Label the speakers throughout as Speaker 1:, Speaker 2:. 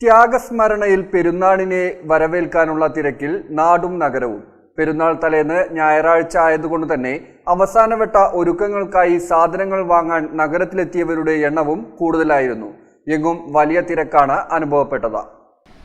Speaker 1: ത്യാഗസ്മരണയിൽ പെരുന്നാളിനെ വരവേൽക്കാനുള്ള തിരക്കിൽ നാടും നഗരവും. പെരുന്നാൾ തലേന്ന് ഞായറാഴ്ച ആയതുകൊണ്ട് തന്നെ അവസാനവട്ട ഒരുക്കങ്ങൾക്കായി സാധനങ്ങൾ വാങ്ങാൻ നഗരത്തിലെത്തിയവരുടെ എണ്ണവും കൂടുതലായിരുന്നു. എങ്ങും വലിയ തിരക്കാണ് അനുഭവപ്പെട്ടത്.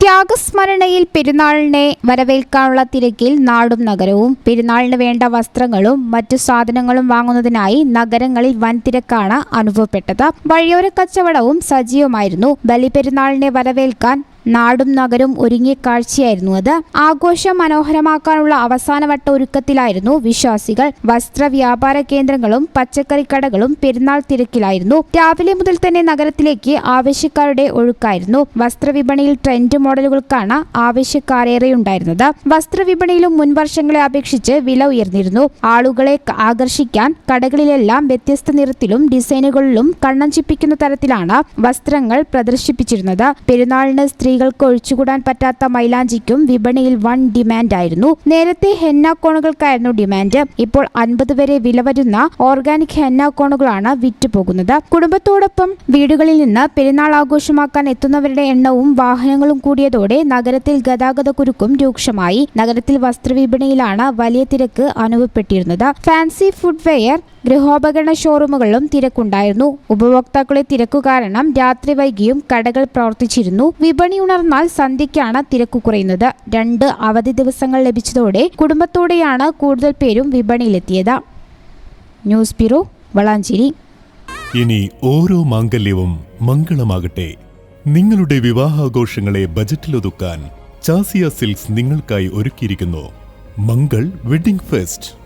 Speaker 2: ത്യാഗസ്മരണയിൽ പെരുന്നാളിനെ വരവേൽക്കാനുള്ള തിരക്കിൽ നാടും നഗരവും. പെരുന്നാളിന് വേണ്ട വസ്ത്രങ്ങളും മറ്റു സാധനങ്ങളും വാങ്ങുന്നതിനായി നഗരങ്ങളിൽ വൻ തിരക്കാണ് അനുഭവപ്പെട്ടത്. വഴിയോര കച്ചവടവും സജീവമായിരുന്നു. ബലിപെരുന്നാളിനെ വരവേൽക്കാൻ നാടും നഗരവും ഒരുങ്ങിയ കാഴ്ചയായിരുന്നു അത്. ആഘോഷം മനോഹരമാക്കാനുള്ള അവസാനവട്ട ഒരുക്കത്തിലായിരുന്നു വിശ്വാസികൾ. വസ്ത്ര വ്യാപാര കേന്ദ്രങ്ങളും പച്ചക്കറി കടകളും പെരുന്നാൾ തിരക്കിലായിരുന്നു. രാവിലെ മുതൽ തന്നെ നഗരത്തിലേക്ക് ആവശ്യക്കാരുടെ ഒഴുക്കായിരുന്നു. വസ്ത്രവിപണിയിൽ ട്രെൻഡ് മോഡലുകൾക്കാണ് ആവശ്യക്കാരേറെയുണ്ടായിരുന്നത്. വസ്ത്രവിപണിയിലും മുൻ വർഷങ്ങളെ അപേക്ഷിച്ച് വില ഉയർന്നിരുന്നു. ആളുകളെ ആകർഷിക്കാൻ കടകളിലെല്ലാം വ്യത്യസ്ത നിറത്തിലും ഡിസൈനുകളിലും കണ്ണഞ്ചിപ്പിക്കുന്ന തരത്തിലാണ് വസ്ത്രങ്ങൾ പ്രദർശിപ്പിച്ചിരുന്നത്. പെരുന്നാളിന് സ്ത്രീകൾക്ക് ഒഴിച്ചുകൂടാൻ പറ്റാത്ത മൈലാഞ്ചിക്കും വിപണിയിൽ വൺ ഡിമാൻഡായിരുന്നു. നേരത്തെ ഹെന്ന കോണുകൾക്കായിരുന്നു ഡിമാൻഡ്. ഇപ്പോൾ അൻപത് വരെ വില വരുന്ന ഓർഗാനിക് ഹെന്ന കോണുകളാണ് വിറ്റുപോകുന്നത്. കുടുംബത്തോടൊപ്പം വീടുകളിൽ നിന്ന് പെരുന്നാൾ ആഘോഷമാക്കാൻ എത്തുന്നവരുടെ എണ്ണവും വാഹനങ്ങളും കൂടിയതോടെ നഗരത്തിൽ ഗതാഗത കുരുക്കും രൂക്ഷമായി. നഗരത്തിൽ വസ്ത്രവിപണിയിലാണ് വലിയ തിരക്ക് അനുഭവപ്പെട്ടിരുന്നത്. ഫാൻസി ഫുഡ്വെയർ ഗൃഹോപകരണ ഷോറൂമുകളിലും തിരക്കുണ്ടായിരുന്നു. ഉപഭോക്താക്കളെ തിരക്കു കാരണം രാത്രി വൈകിയും കടകൾ പ്രവർത്തിച്ചിരുന്നു. വിപണി ഉണർന്നാൽ സന്ധ്യയ്ക്കാണ് തിരക്കു കുറയുന്നത്. രണ്ട് അവധി ദിവസങ്ങൾ ലഭിച്ചതോടെ കുടുംബത്തോടെയാണ് കൂടുതൽ പേരും വിപണിയിലെത്തിയത്. News bureau Valanchery.
Speaker 3: ഇനി ഓരോ മാംഗല്യവും മംഗളമാകട്ടെ. നിങ്ങളുടെ വിവാഹാഘോഷങ്ങളെ ബജറ്റിലൊതുക്കാൻ ചാസിയ സിൽക്സ് നിങ്ങൾക്കായി ഒരുക്കിയിരിക്കുന്നു. Mangal wedding fest.